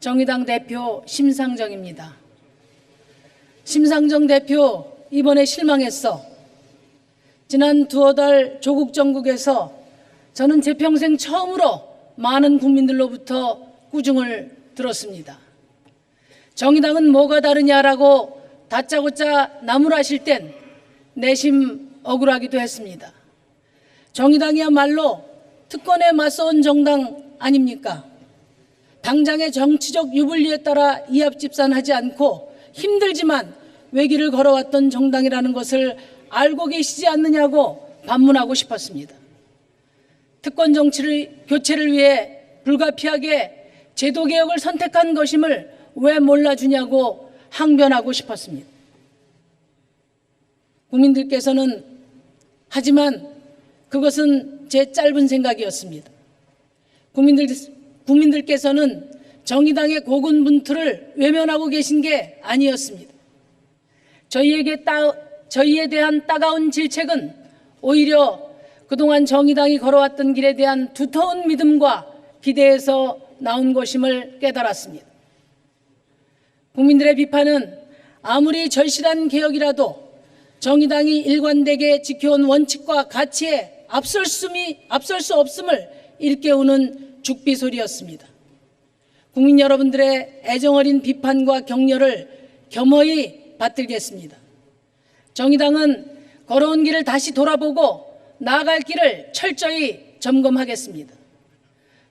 정의당 대표 심상정입니다. 심상정 대표 이번에 실망했어. 지난 두어 달 조국 정국에서 저는 제 평생 처음으로 많은 국민들로부터 꾸중을 들었습니다. 정의당은 뭐가 다르냐라고 다짜고짜 나무라실 땐 내심 억울하기도 했습니다. 정의당이야말로 특권에 맞서온 정당 아닙니까? 당장의 정치적 유불리에 따라 이합집산하지 않고 힘들지만 외길을 걸어왔던 정당이라는 것을 알고 계시지 않느냐고 반문하고 싶었습니다. 특권 정치를 교체를 위해 불가피하게 제도 개혁을 선택한 것임을 왜 몰라주냐고 항변하고 싶었습니다. 국민들께서는 하지만 그것은 제 짧은 생각이었습니다. 국민들, 국민들께서는 정의당의 고군분투를 외면하고 계신 게 아니었습니다. 저희에게 따, 저희에 대한 따가운 질책은 오히려 그동안 정의당이 걸어왔던 길에 대한 두터운 믿음과 기대에서 나온 것임을 깨달았습니다. 국민들의 비판은 아무리 절실한 개혁이라도 정의당이 일관되게 지켜온 원칙과 가치에 앞설, 수미, 앞설 수 없음을 일깨우는 죽비 소리였습니다. 국민 여러분들의 애정어린 비판과 격려를 겸허히 받들겠습니다. 정의당은 걸어온 길을 다시 돌아보고 나아갈 길을 철저히 점검하겠습니다.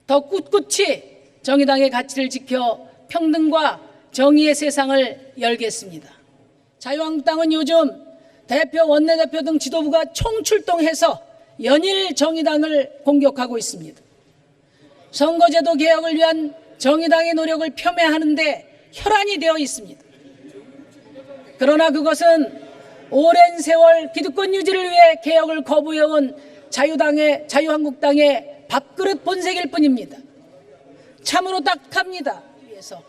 더 꿋꿋이 정의당의 가치를 지켜 평등과 정의의 세상을 열겠습니다. 자유한국당은 요즘 대표, 원내대표 등 지도부가 총출동해서 연일 정의당을 공격하고 있습니다. 선거제도 개혁을 위한 정의당의 노력을 폄훼하는데 혈안이 되어 있습니다. 그러나 그것은 오랜 세월 기득권 유지를 위해 개혁을 거부해온 자유당의 자유한국당의 밥그릇 본색일 뿐입니다. 참으로 딱합니다. 위해서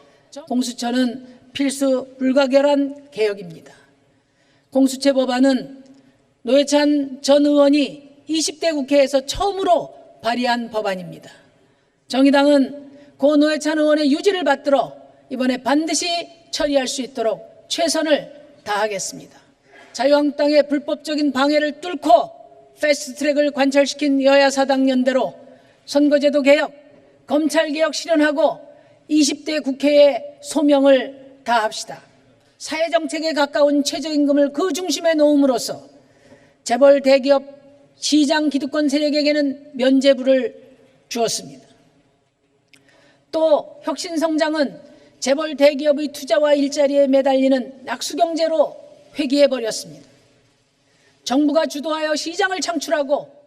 공수처는 필수 불가결한 개혁입니다. 공수처 법안은 노회찬 전 의원이 20대 국회에서 처음으로 발의한 법안입니다. 정의당은 고 노회찬 의원의 유지를 받들어 이번에 반드시 처리할 수 있도록 최선을 다하겠습니다. 자유한국당의 불법적인 방해를 뚫고 패스트트랙을 관철시킨 여야 사당 연대로 선거제도 개혁, 검찰 개혁 실현하고 20대 국회에 소명을 다합시다. 사회정책에 가까운 최저임금을 그 중심에 놓음으로써 재벌 대기업 시장 기득권 세력에게는 면제부를 주었습니다. 또 혁신 성장은 재벌 대기업의 투자와 일자리에 매달리는 낙수경제로 회귀해버렸습니다. 정부가 주도하여 시장을 창출하고